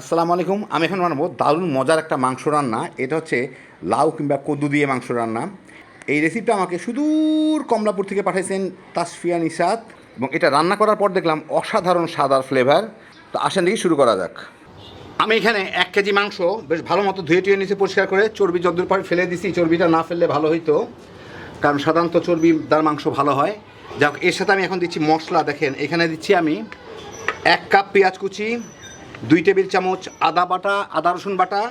আসসালামু আলাইকুম। আমি এখন বানাবো দারুণ মজার একটা মাংস রান্না। এটা হচ্ছে লাউ কিংবা কদু দিয়ে মাংস রান্না। এই রেসিপিটা আমাকে সুদূর কমলাপুর থেকে পাঠিয়েছেন তাসফিয়া নিশাদ এবং এটা রান্না করার পর দেখলাম অসাধারণ স্বাদ আর ফ্লেভার তো আসেন দেখি শুরু করা যাক। আমি এখানে এক কেজি মাংস বেশ ভালো মতো ধুয়ে টুয়ে নিচে পরিষ্কার করে। চর্বি যদ্দূর পরে ফেলে দিছি। চর্বিটা না ফেললে ভালো হইতো। কারণ সাধারণত চর্বি দার মাংস ভালো হয়। যাক, এর সাথে আমি এখন দিচ্ছি মশলা। দেখেন, এখানে দিচ্ছি আমি এক কাপ পেঁয়াজ কুচি দুই টেবিল চামচ আদা বাটা, আদা রসুন বাটা,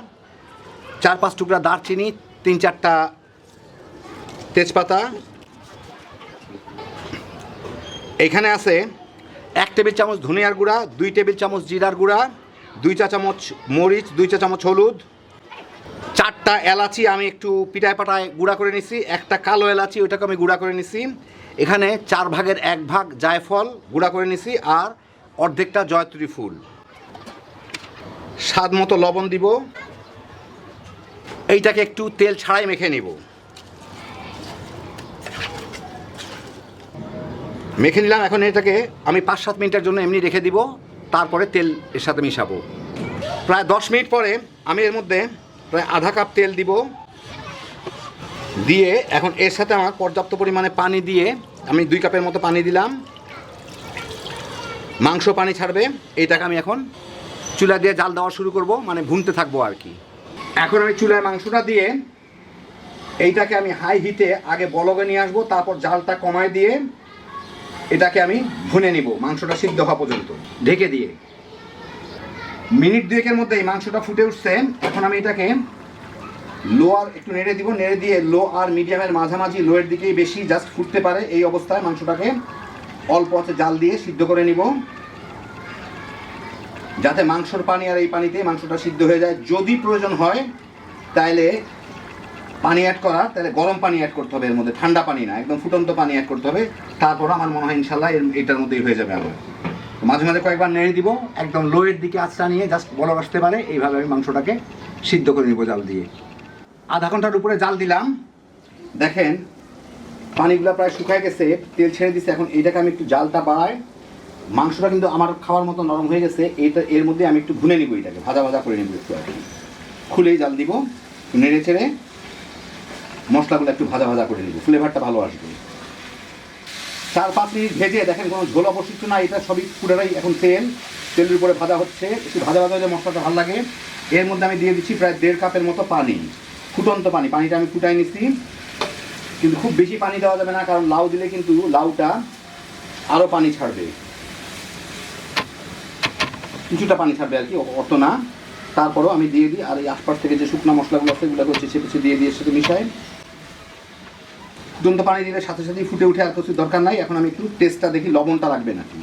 চার পাঁচ টুকরা দারচিনি, তিন চারটা তেজপাতা। এখানে আছে এক টেবিল চামচ ধনিয়ার গুঁড়া, দুই টেবিল চামচ জিরার গুঁড়া, দুই চা চামচ মরিচ, দুই চা চামচ হলুদ। চারটা এলাচি আমি একটু পিটায় পাটায় গুঁড়া করে নিছি। একটা কালো এলাচি, ওইটাকে আমি গুঁড়া করে নিছি। এখানে চার ভাগের এক ভাগ জায়ফল গুঁড়া করে নিছি আর অর্ধেকটা জয়ত্রী ফুল। স্বাদ মতো লবণ দিব। এইটাকে একটু তেল ছাড়াই মেখে নিব। মেখে নিলাম, এখন এটাকে আমি পাঁচ সাত মিনিটের জন্য এমনি রেখে দিব, তারপরে তেল এর সাথে মিশাবো। প্রায় দশ মিনিট পরে আমি এর মধ্যে প্রায় আধা কাপ তেল দিব। দিয়ে এখন এর সাথে আমার পর্যাপ্ত পরিমাণে পানি দিয়ে আমি দুই কাপের মতো পানি দিলাম। মাংস পানি ছাড়বে এইটাকে আমি এখন চুলা দিয়ে জাল দেওয়া শুরু করব মানে ভুনতে থাকব আর কি। এখন আমি চুলায় মাংসটা দিয়ে এইটাকে আমি হাই হিটে আগে বলগে নিয়ে আসব, তারপর জালটা কমায় দিয়ে এটাকে আমি ভুনে নিব, মাংসটা সিদ্ধ হওয়া পর্যন্ত। ঢেকে দিয়ে। মিনিট দুয়েকের মধ্যে এই মাংসটা ফুটে উঠছে। এখন আমি এটাকে লো আর একটু নেড়ে দিব, নেড়ে দিয়ে লো আর মিডিয়ামের মাঝামাঝি লোয়ের দিকেই বেশি জাস্ট ফুটতে পারে। এই অবস্থায় মাংসটাকে অল্প আছে জাল দিয়ে সিদ্ধ করে নিব। যাতে মাংসর পানি আর এই পানিতে মাংসটা সিদ্ধ হয়ে যায়। যদি প্রয়োজন হয় তাহলে পানি অ্যাড করা তাহলে গরম পানি অ্যাড করতে হবে এর মধ্যে। ঠান্ডা পানি না, একদম ফুটন্ত পানি অ্যাড করতে হবে। তারপর আমার মনে হয় ইনশাল্লাহ এর, এটার মধ্যেই হয়ে যাবে আমার মাঝে মাঝে কয়েকবার নেড়ে দিব, একদম লোয়ের দিকে আঁচটা নিয়ে জাস্ট বড় আসতে পারে, এইভাবে আমি মাংসটাকে সিদ্ধ করে নিব জাল দিয়ে। আধা ঘণ্টার উপরে জাল দিলাম। দেখেন, পানিগুলো প্রায় শুকায় গেছে, তেল ছেড়ে দিছে, এখন এইটাকে আমি একটু জালটা বাড়াই মাংসটা কিন্তু আমার খাওয়ার মতো নরম হয়ে গেছে, এইটা এর মধ্যে আমি একটু ভুনে নিব এটাকে, ভাজা ভাজা করে নিব একটু আর কি। খুলেই জাল দিব, নেড়ে ছেড়ে মশলাগুলো একটু ভাজা ভাজা করে নিব ফ্লেভারটা ভালো আসবে। চার পাঁচ মিনিট ভেজে, দেখেন কোনো ঝোল অবশিষ্ট না এটা সবই পুরোটাই এখন তেল, তেলের উপরে ভাজা হচ্ছে, একটু ভাজা ভাজা হলে মশলাটা ভালো লাগে। এর মধ্যে আমি দিয়ে দিচ্ছি প্রায় দেড় কাপের মতো পানি, ফুটন্ত পানি, পানিটা আমি ফুটাই নিচ্ছি কিন্তু খুব বেশি পানি দেওয়া যাবে না, কারণ লাউ দিলে কিন্তু লাউটা আরও পানি ছাড়বে। কিছুটা পানি ছাড়বে আর কি, অত না। তারপরও আমি দিয়ে দিই, আর এই আশপাশ থেকে যে শুকনো মশলাগুলো আছে এগুলো হচ্ছে চেপে দিয়ে দিয়ে সাথে মিশাই। ফুটন্ত পানি দিলে সাথে সাথেই ফুটে উঠে আর কিছু দরকার নাই। এখন আমি একটু টেস্টটা দেখি, লবণটা লাগবে নাকি?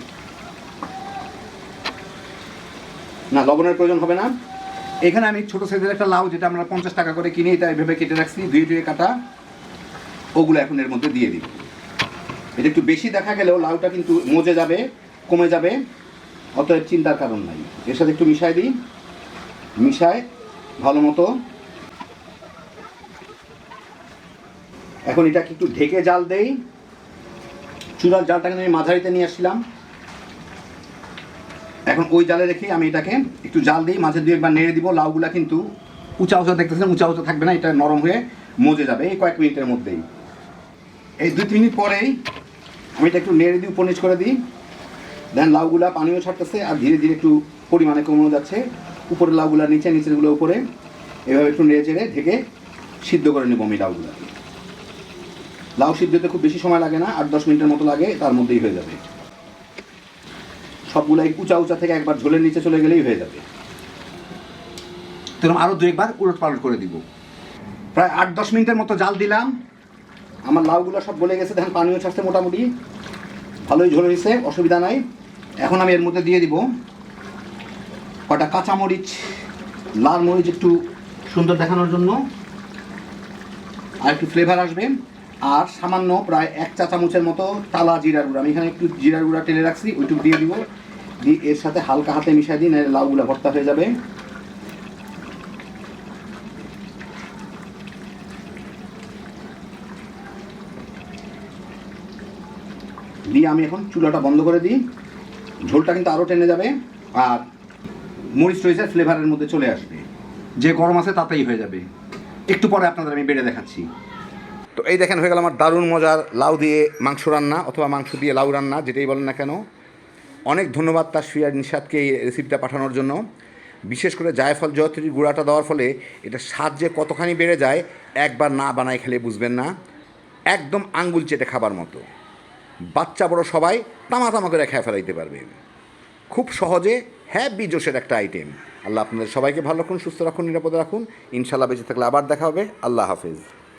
না, লবণের প্রয়োজন হবে না। এখানে আমি ছোটো সাইজের একটা লাউ, যেটা আমরা পঞ্চাশ টাকা করে কিনে এটা এভাবে কেটে রাখছি, ধুয়ে ধুয়ে কাটা। ওগুলো এখন এর মধ্যে দিয়ে দিই। এটা একটু বেশি দেখা গেলেও লাউটা কিন্তু মজে যাবে, কমে যাবে। অতএব চিন্তার কারণ নাই। এর সাথে একটু মিশাই দিই। মিশায় ভালো মতো। এখন এটাকে একটু ঢেকে জাল দেই। চুলার জালটাকে আমি মাঝারিতে নিয়ে আসছিলাম। এখন ওই জালে রেখে আমি এটাকে একটু জাল দিই। মাঝে দুই একবার নেড়ে দিব। লাউগুলা কিন্তু উঁচা উঁচা দেখতেছেন, উঁচা উঁচা থাকবে না, এটা নরম হয়ে মজে যাবে এই কয়েক মিনিটের মধ্যেই। এই দুই তিন মিনিট পরেই আমি এটা একটু নেড়ে দিই উপনিচ করে দিই। দেন লাউগুলা পানিও ছাড়তেছে আর ধীরে ধীরে একটু পরিমাণে কমানো যাচ্ছে। উপরে লাউগুলা নিচে নিচেরগুলো উপরে। এভাবে একটু নেড়ে চেড়ে ঢেকে সিদ্ধ করে নেব আমি লাউগুলা। লাউ সিদ্ধতে খুব বেশি সময় লাগে না আট দশ মিনিটের মতো লাগে তার মধ্যেই হয়ে যাবে। সবগুলাই উঁচা উঁচা থেকে একবার ঝোলের নিচে চলে গেলেই হয়ে যাবে। তেরম আরও দু একবার উলট পালট করে দিব। প্রায় আট দশ মিনিটের মতো জাল দিলাম। আমার লাউগুলো সব গলে গেছে দেখেন পানিও ছাড়ছে মোটামুটি। ভালোই ঝোল হয়েছে অসুবিধা নাই। এখন আমি এর মধ্যে দিয়ে দিব কটা কাঁচামরিচ, লাল মরিচ একটু সুন্দর দেখানোর জন্য। আর একটু ফ্লেভার আসবে। আর সামান্য প্রায় এক চা চামচের মতো তালা জিরার গুঁড়া। আমি এখানে একটু জিরার গুঁড়া টেলে রাখছি, ওইটুকু দিয়ে দিব। দিয়ে এর সাথে হালকা হাতে মিশাই দিই, নাহলে লাউগুলা ভর্তা হয়ে যাবে। দিয়ে আমি এখন চুলাটা বন্ধ করে দিই। ঝোলটা কিন্তু আরও টেনে যাবে আর মরিচ রয়েছে ফ্লেভারের মধ্যে চলে আসবে। যে গরম আছে তাতেই হয়ে যাবে। একটু পরে আপনাদের আমি বেড়ে দেখাচ্ছি। তো এই দেখেন হয়ে গেল আমার দারুণ মজার লাউ দিয়ে মাংস রান্না অথবা মাংস দিয়ে লাউ রান্না, যেটাই বলেন না কেন। অনেক ধন্যবাদ তার সুয়ার নিষাদকে এই রেসিপিটা পাঠানোর জন্য। বিশেষ করে জায়ফল জয়ত্রীর গুঁড়াটা দেওয়ার ফলে এটা স্বাদ যে কতখানি বেড়ে যায়, একবার না বানায় খেলে বুঝবেন না। একদম আঙ্গুল চেটে খাবার মতো। বাচ্চা বড় সবাই তামা তামা করে খেয়ে ফেলাইতে পারবে। খুব সহজে হ্যাপি জোশের একটা আইটেম আল্লাহ আপনাদের সবাইকে ভালো রাখুন, সুস্থ রাখুন, নিরাপদে রাখুন। ইনশাল্লাহ বেঁচে থাকলে আবার দেখা হবে। আল্লাহ হাফেজ।